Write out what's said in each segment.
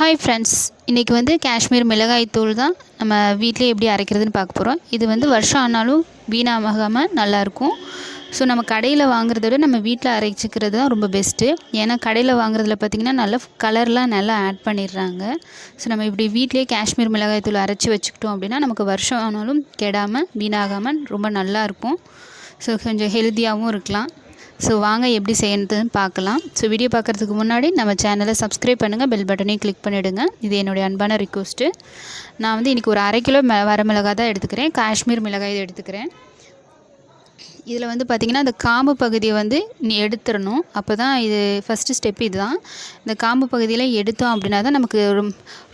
Hi friends இன்றைக்கி வந்து காஷ்மீர் மிளகாய் தூள் தான் நம்ம வீட்டிலே எப்படி அரைக்கிறதுன்னு பார்க்க போகிறோம் இது வந்து வருஷம் ஆனாலும் வீணாகாமல் நல்லாயிருக்கும் ஸோ நம்ம கடையில் வாங்குறத விட நம்ம வீட்டில் அரைச்சிக்கிறது தான் ரொம்ப பெஸ்ட்டு ஏன்னா கடையில் வாங்குறதுல பார்த்திங்கன்னா நல்லா கலர்லாம் நல்லா ஆட் பண்ணிடுறாங்க. ஸோ நம்ம இப்படி வீட்டிலே காஷ்மீர் மிளகாய் தூள் அரைச்சி வச்சுக்கிட்டோம் அப்படின்னா நமக்கு வருஷம் ஆனாலும் கெடாமல் வீணாகாமல் ரொம்ப நல்லாயிருக்கும் ஸோ கொஞ்சம் ஹெல்த்தியாகவும் இருக்கலாம். ஸோ வாங்க எப்படி செய்யறதுன்னு பார்க்கலாம். ஸோ வீடியோ பார்க்குறதுக்கு முன்னாடி நம்ம சேனலை சப்ஸ்கிரைப் பண்ணுங்கள் பெல் பட்டனையும் கிளிக் பண்ணிவிடுங்க இது என்னுடைய அன்பான ரிக்வஸ்ட்டு நான் வந்து இன்றைக்கி ஒரு அரை கிலோ வர மிளகாய் தான் எடுத்துக்கிறேன். காஷ்மீர் மிளகாய் எடுத்துக்கிறேன். இதில் வந்து பார்த்திங்கன்னா அந்த காம்பு பகுதியை வந்து நீ எடுத்துடணும். அப்போ தான் இது ஃபஸ்ட்டு ஸ்டெப் இதுதான். இந்த காம்பு பகுதியில் எடுத்தோம் அப்படின்னா தான் நமக்கு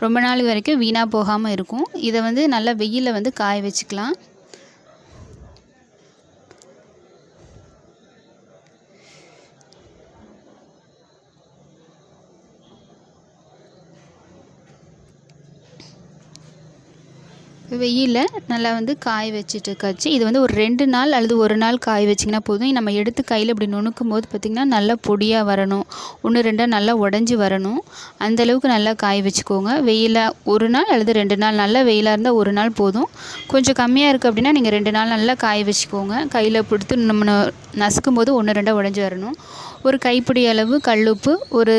ரொம்ப நாள் வரைக்கும் வீணாக போகாமல் இருக்கும். இதை வந்து நல்லா வெயிலில் வந்து காய வச்சுக்கலாம். வெயிலில் நல்லா வந்து காய வச்சுட்டு காய்ச்சி இது வந்து ஒரு ரெண்டு நாள் அல்லது ஒரு நாள் காய வச்சிங்கன்னா போதும். நம்ம எடுத்து கையில் இப்படி நுணுக்கும் போது பார்த்திங்கன்னா நல்லா பொடியாக வரணும். ஒன்று ரெண்டாக நல்லா உடஞ்சி வரணும். அந்தளவுக்கு நல்லா காய வச்சுக்கோங்க. வெயிலில் ஒரு நாள் அல்லது ரெண்டு நாள் நல்லா வெயிலாக இருந்தால் ஒரு நாள் போதும். கொஞ்சம் கம்மியாக இருக்குது அப்படின்னா நீங்கள் ரெண்டு நாள் நல்லா காய வச்சுக்கோங்க. கையில் பிடித்து நம்ம நசுக்கும் போது ஒன்று ரெண்டாக உடஞ்சி வரணும். ஒரு கைப்பிடி அளவு கல்லுப்பு ஒரு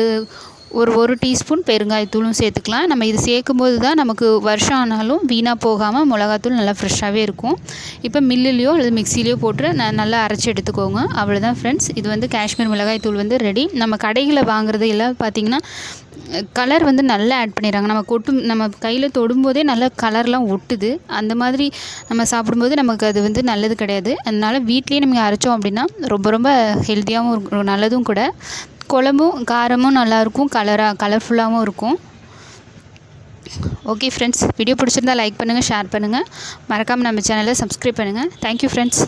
ஒரு ஒரு டீஸ்பூன் பெருங்காயத்தூளும் சேர்த்துக்கலாம். நம்ம இது சேர்க்கும்போது தான் நமக்கு வருஷம் ஆனாலும் வீணாக போகாமல் மிளகாத்தூள் நல்லா ஃப்ரெஷ்ஷாகவே இருக்கும். இப்போ மில்லுலேயோ அல்லது மிக்சிலேயோ போட்டு ந நல்லா அரைச்சி எடுத்துக்கோங்க. அவ்வளோதான் ஃப்ரெண்ட்ஸ் இது வந்து காஷ்மீர் மிளகாய் தூள் வந்து ரெடி நம்ம கடைகளில் வாங்குறது எல்லாம் பார்த்திங்கன்னா கலர் வந்து நல்லா ஆட் பண்ணிடுறாங்க. நம்ம கொட்டும் நம்ம கையில் தொடும்போதே நல்லா கலர்லாம் ஒட்டுது. அந்த மாதிரி நம்ம சாப்பிடும்போது நமக்கு அது வந்து நல்லது கிடையாது. அதனால் வீட்லேயே நம்ம அரைச்சோம் அப்படின்னா ரொம்ப ரொம்ப ஹெல்த்தியாகவும் இருக்கும் நல்லதும் கூட. குழம்பும் காரமும் நல்லாயிருக்கும். கலராக கலர்ஃபுல்லாகவும் இருக்கும். ஓகே ஃப்ரெண்ட்ஸ் வீடியோ பிடிச்சிருந்தா லைக் பண்ணுங்கள் ஷேர் பண்ணுங்கள் மறக்காமல் நம்ம சேனலை சப்ஸ்கிரைப் பண்ணுங்கள் தேங்க்யூ ஃப்ரெண்ட்ஸ்